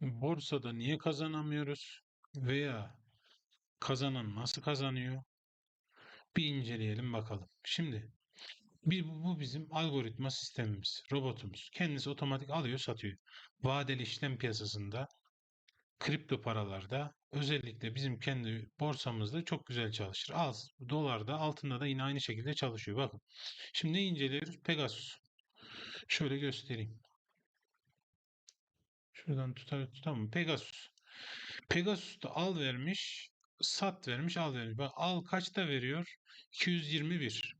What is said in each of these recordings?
Borsada niye kazanamıyoruz veya kazanan nasıl kazanıyor? Bir inceleyelim bakalım. Şimdi bir, bu bizim algoritma sistemimiz, robotumuz. Kendisi otomatik alıyor, satıyor. Vadeli işlem piyasasında, kripto paralarda, özellikle bizim kendi borsamızda çok güzel çalışır. Az, dolarda, altında da yine aynı şekilde çalışıyor. Bakın. Şimdi ne inceliyoruz? Pegasus. Şöyle göstereyim. Şuradan tutar tutamam. Pegasus. Pegasus'ta al vermiş, sat vermiş, al vermiş. Bak al kaçta veriyor? 221.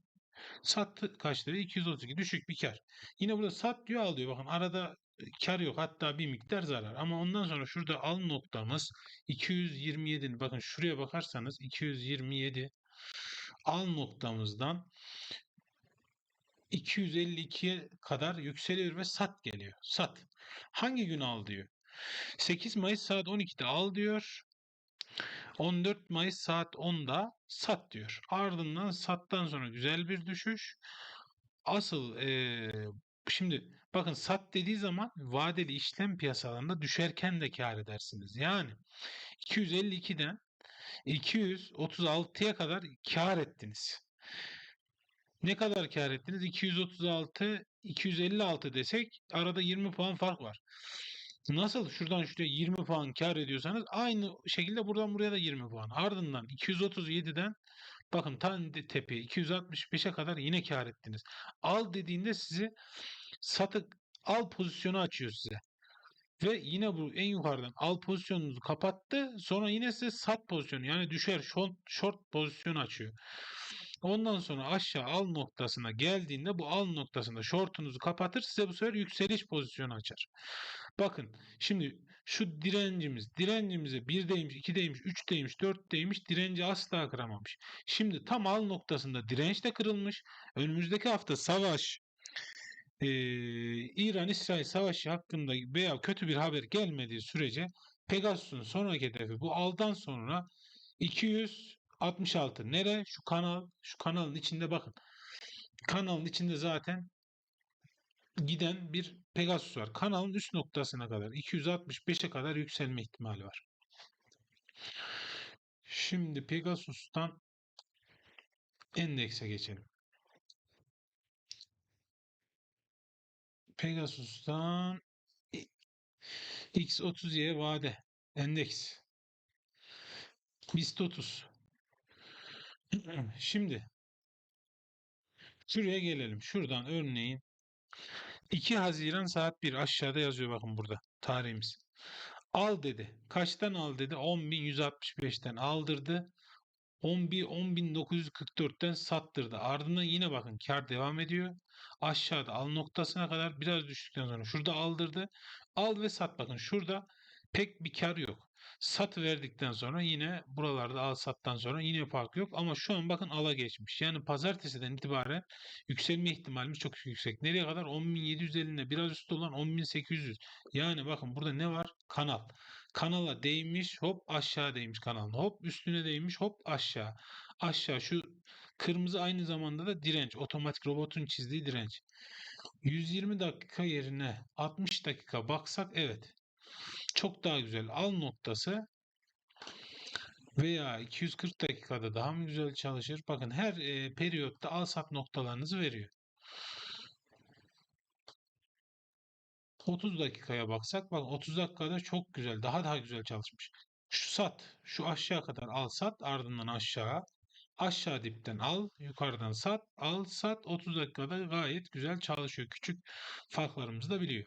Sat kaçta veriyor? 232. Düşük bir kar. Yine burada sat diyor al diyor. Bakın arada kar yok. Hatta bir miktar zarar. Ama ondan sonra şurada al noktamız 227. Bakın şuraya bakarsanız 227 al noktamızdan 252'ye kadar yükseliyor ve sat geliyor. Sat. Hangi gün al diyor. 8 Mayıs saat 12'de al diyor. 14 Mayıs saat 10'da sat diyor. Ardından sattan sonra güzel bir düşüş. Asıl ee, şimdi bakın sat dediği zaman vadeli işlem piyasalarında düşerken de kar edersiniz. Yani 252'den 236'ya kadar kar ettiniz. Ne kadar kar ettiniz? 236, 256 desek arada 20 puan fark var. Nasıl şuradan şuraya 20 puan kar ediyorsanız aynı şekilde buradan buraya da 20 puan. Ardından 237'den bakın tan tepe 265'e kadar yine kar ettiniz. Al dediğinde sizi satık al pozisyonu açıyor size. Ve yine bu en yukarıdan al pozisyonunuzu kapattı. Sonra yine size sat pozisyonu yani düşer short, short pozisyonu açıyor. Ondan sonra aşağı al noktasına geldiğinde bu al noktasında shortunuzu kapatır size bu sefer yükseliş pozisyonu açar. Bakın şimdi şu direncimiz direncimize 1'deymiş, 2'deymiş, 3'deymiş, 4'deymiş direnci asla kıramamış. Şimdi tam al noktasında direnç de kırılmış. Önümüzdeki hafta savaş e, İran-İsrail savaşı hakkında veya kötü bir haber gelmediği sürece Pegasus'un sonraki hedefi bu aldan sonra 266 nere? Şu kanal, şu kanalın içinde bakın. Kanalın içinde zaten giden bir Pegasus var. Kanalın üst noktasına kadar 265'e kadar yükselme ihtimali var. Şimdi Pegasus'tan endekse geçelim. Pegasus'tan X30Y vade endeks BIST 30 Şimdi şuraya gelelim. Şuradan örneğin 2 Haziran saat 1 aşağıda yazıyor bakın burada tarihimiz. Al dedi. Kaçtan al dedi? 10.165'ten aldırdı. 10.944'ten sattırdı. Ardından yine bakın kar devam ediyor. Aşağıda al noktasına kadar biraz düştükten sonra şurada aldırdı. Al ve sat bakın şurada pek bir kar yok. Sat verdikten sonra yine buralarda al sattan sonra yine fark yok ama şu an bakın ala geçmiş. Yani pazartesiden itibaren yükselme ihtimalimiz çok yüksek. Nereye kadar? 10.750'ne biraz üstü olan 10.800. Yani bakın burada ne var? Kanal. Kanala değmiş hop aşağı değmiş kanalın. Hop üstüne değmiş hop aşağı. Aşağı şu kırmızı aynı zamanda da direnç. Otomatik robotun çizdiği direnç. 120 dakika yerine 60 dakika baksak evet çok daha güzel al noktası veya 240 dakikada daha mı güzel çalışır? Bakın her e, periyotta al sat noktalarınızı veriyor. 30 dakikaya baksak bak 30 dakikada çok güzel daha daha güzel çalışmış. Şu sat şu aşağı kadar al sat ardından aşağı aşağı dipten al yukarıdan sat al sat 30 dakikada gayet güzel çalışıyor. Küçük farklarımızı da biliyor.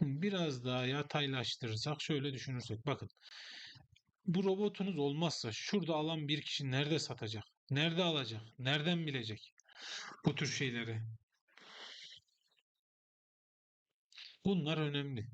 Biraz daha yataylaştırırsak şöyle düşünürsek bakın. Bu robotunuz olmazsa şurada alan bir kişi nerede satacak? Nerede alacak? Nereden bilecek? Bu tür şeyleri. Bunlar önemli.